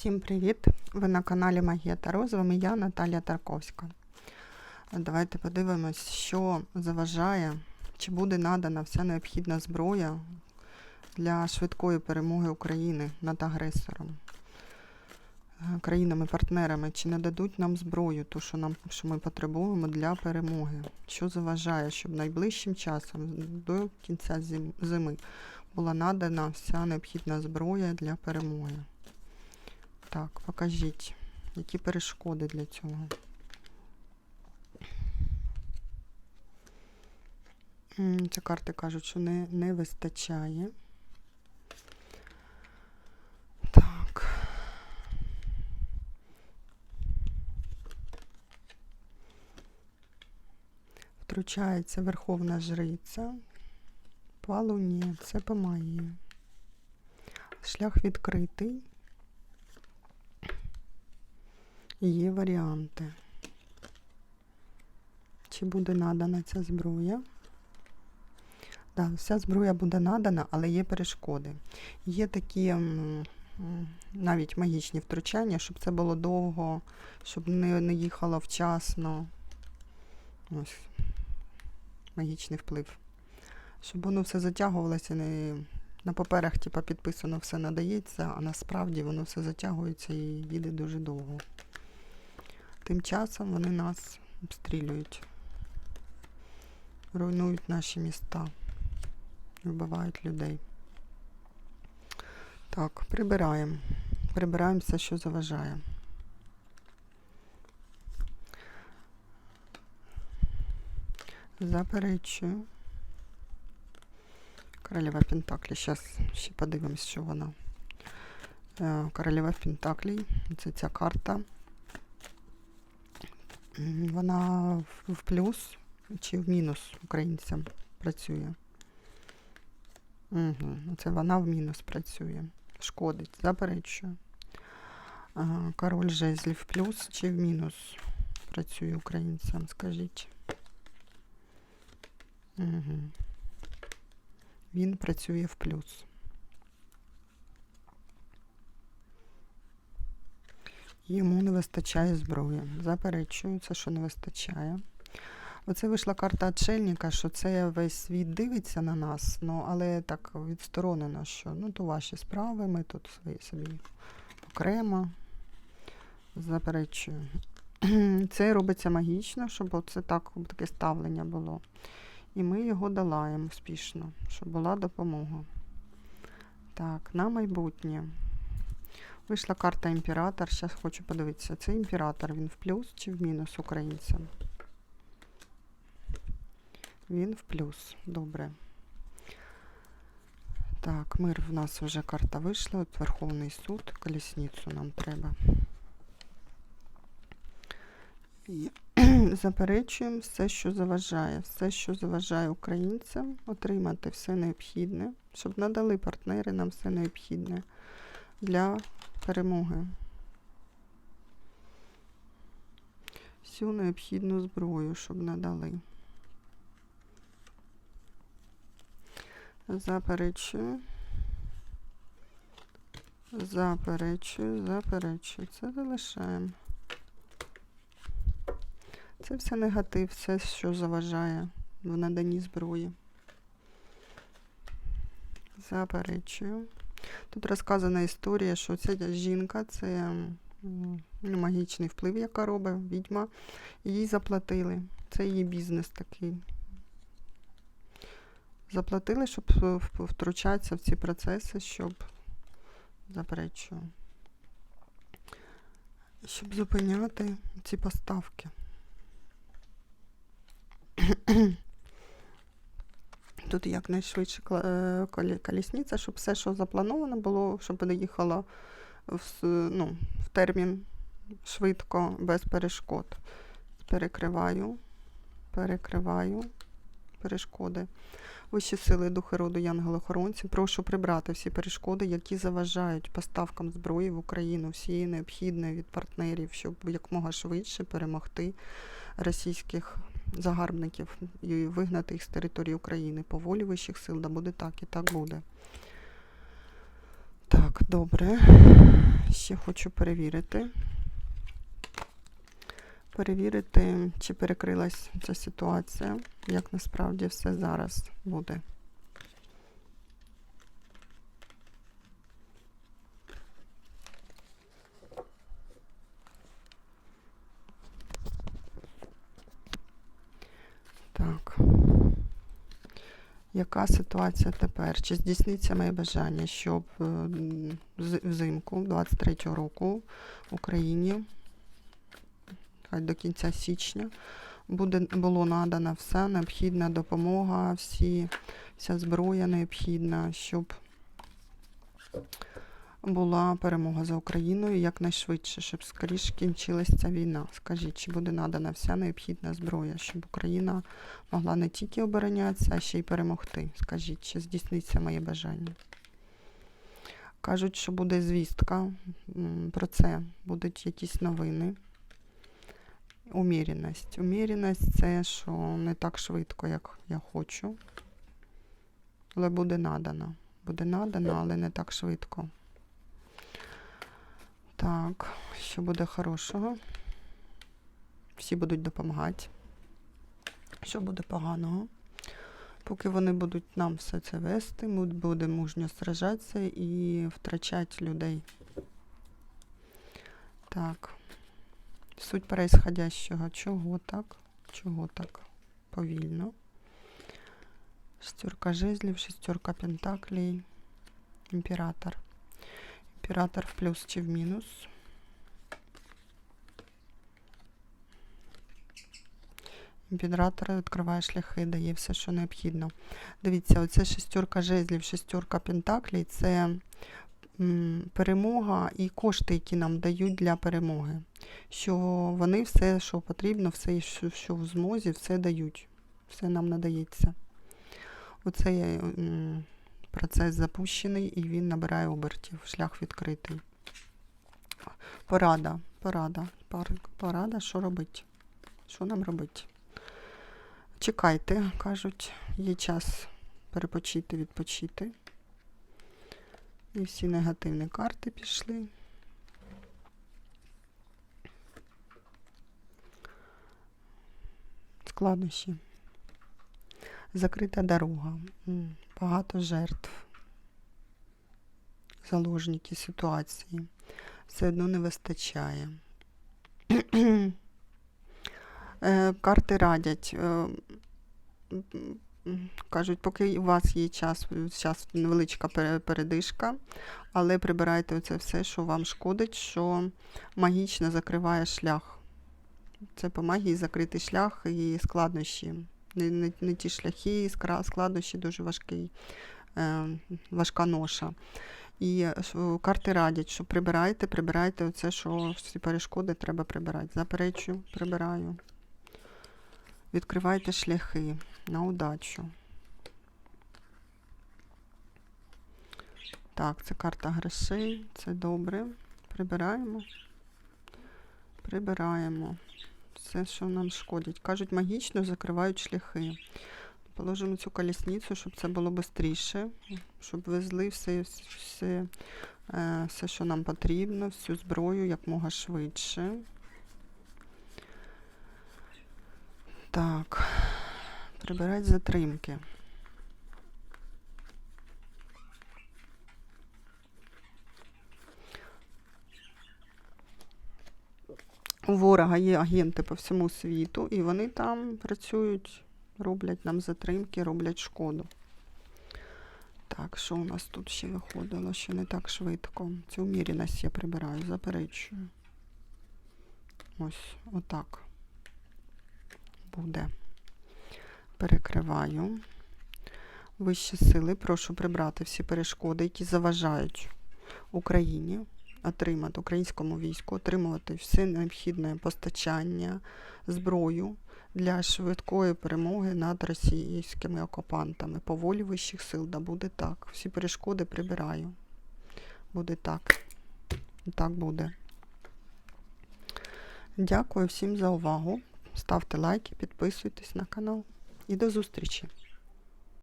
Всім привіт! Ви на каналі Магія Таро. З вами я, Наталія Тарковська. Давайте подивимось, що заважає, чи буде надана вся необхідна зброя для швидкої перемоги України над агресором, е, країнами-партнерами, чи нададуть нам зброю, ту, що, нам, що ми потребуємо для перемоги. Що заважає, щоб найближчим часом, до кінця зими, була надана вся необхідна зброя для перемоги. Так, покажіть, які перешкоди для цього. Ці карти кажуть, що не, не вистачає. Так. Втручається Верховна Жриця. По Луні, це по Майї. Шлях відкритий. Є варіанти. Чи буде надана ця зброя? Так, вся зброя буде надана, але є перешкоди. Є такі навіть магічні втручання, щоб це було довго, щоб не, не їхало вчасно. Ось магічний вплив. Щоб воно все затягувалося, не на паперах, типа, підписано все надається, а насправді воно все затягується і їде дуже довго. Тим часом вони нас обстрілюють, руйнують наші міста, вбивають людей. Так, прибираємо. Прибираємо все, що заважає. Заперечую. Королева Пентаклі. Зараз ще подивимось, що вона. Е, Королева Пентаклі. Це ця карта. Вона в- плюс чи в мінус українцям працює. Угу. Це вона в мінус працює. Шкодить, заперечую. Король жезлів в плюс чи в мінус працює українцям, скажіть. Угу. Він працює в плюс. Йому не вистачає зброї. Заперечую, це що не вистачає. Оце вийшла карта отшельника, що це весь світ дивиться на нас, ну, але так відсторонено, що ну, то ваші справи, ми тут свої собі окремо. Заперечую. Це робиться магічно, щоб оце так, таке ставлення було. І ми його долаємо успішно, щоб була допомога. Так, на майбутнє. Вийшла карта імператор. Зараз хочу подивитися. Це імператор, він в плюс чи в мінус українцям? Він в плюс. Добре. Так, мир в нас вже карта вийшла. От Верховний суд, колісницю нам треба. Заперечуємо все, що заважає, все, що заважає українцям отримати все необхідне, щоб надали партнери нам все необхідне для перемоги. Всю необхідну зброю, щоб надали. Заперечую. Заперечую, заперечую. Це залишаємо. Це все негатив, все, що заважає в наданні зброї. Заперечую. Тут розказана історія, що ця жінка це ну, магічний вплив, яка робить відьма. Їй заплатили. Це її бізнес такий. Заплатили, щоб е, втручатися в ці процеси, щоб заперечую. Щоб зупиняти ці поставки. Тут якнайшвидше е, колісниця, щоб все, що заплановано було, щоб доїхало в, ну, в термін швидко, без перешкод. Перекриваю, перекриваю перешкоди. Вищі сили, духи роду, янголи-охоронці, прошу прибрати всі перешкоди, які заважають поставкам зброї в Україну, всієї необхідної від партнерів, щоб якмога швидше перемогти російських загарбників і вигнати їх з території України по волі вищих сил, да буде так і так буде. Так, добре. Ще хочу перевірити. Перевірити, чи перекрилась ця ситуація, як насправді все зараз буде. Так. Яка ситуація тепер? Чи здійсниться моє бажання, щоб е, взимку 23-го року в Україні, хай до кінця січня, буде, було надана вся необхідна допомога, всі, вся зброя необхідна, щоб була перемога за Україною якнайшвидше, щоб скоріше кінчилася ця війна. Скажіть, чи буде надана вся необхідна зброя, щоб Україна могла не тільки оборонятися, а ще й перемогти. Скажіть, чи здійсниться моє бажання? Кажуть, що буде звістка про це, будуть якісь новини. Уміряність. Уміряність це, що не так швидко, як я хочу. Але буде надано. Буде надано, але не так швидко. Так, що буде хорошого? Всі будуть допомагати. Що буде поганого? Поки вони будуть нам все це вести, ми будемо мужньо сражатися і втрачати людей. Так. Суть происходящего. Чого так? Чого так? Повільно. Шестерка жезлів, шестерка пентаклей, імператор. Імператор в плюс чи в мінус. Імператор відкриває шляхи, дає все, що необхідно. Дивіться, оце шестерка жезлів, шестерка пентаклей це перемога і кошти, які нам дають для перемоги. Що вони все, що потрібно, все, що, в змозі, все дають. Все нам надається. Оцей м, процес запущений і він набирає обертів, шлях відкритий. Порада, порада, порада, що робити? Що нам робити? Чекайте, кажуть, є час перепочити, відпочити. І всі негативні карти пішли. Складнощі. Закрита дорога. Багато жертв. Заложники ситуації. Все одно не вистачає. Е, Карти радять. е, Кажуть, поки у вас є час, зараз невеличка передишка, але прибирайте оце все, що вам шкодить, що магічно закриває шлях. Це по магії закрити шлях і складнощі. Не, не, не ті шляхи, складнощі дуже важкий, е, важка ноша. І е, карти радять, що прибирайте, прибирайте оце, що всі перешкоди треба прибирати. Заперечую, прибираю. Відкривайте шляхи на удачу. Так, це карта грошей, це добре. Прибираємо. Прибираємо. Все, що нам шкодить. Кажуть, магічно закривають шляхи. Положимо цю колісницю, щоб це було швидше, щоб везли все, все, е, все, що нам потрібно, всю зброю якмога швидше. Так, прибирать затримки. У ворога є агенти по всьому світу, і вони там працюють, роблять нам затримки, роблять шкоду. Так, що у нас тут ще виходило, що не так швидко. Цю уміряність я прибираю, заперечую. Ось, отак буде. Перекриваю. Вищі сили, прошу прибрати всі перешкоди, які заважають Україні отримати українському війську, отримувати все необхідне постачання, зброю для швидкої перемоги над російськими окупантами. По волі вищих сил, да буде так. Всі перешкоди прибираю. Буде так. Так буде. Дякую всім за увагу. Ставте лайки, підписуйтесь на канал. І до зустрічі!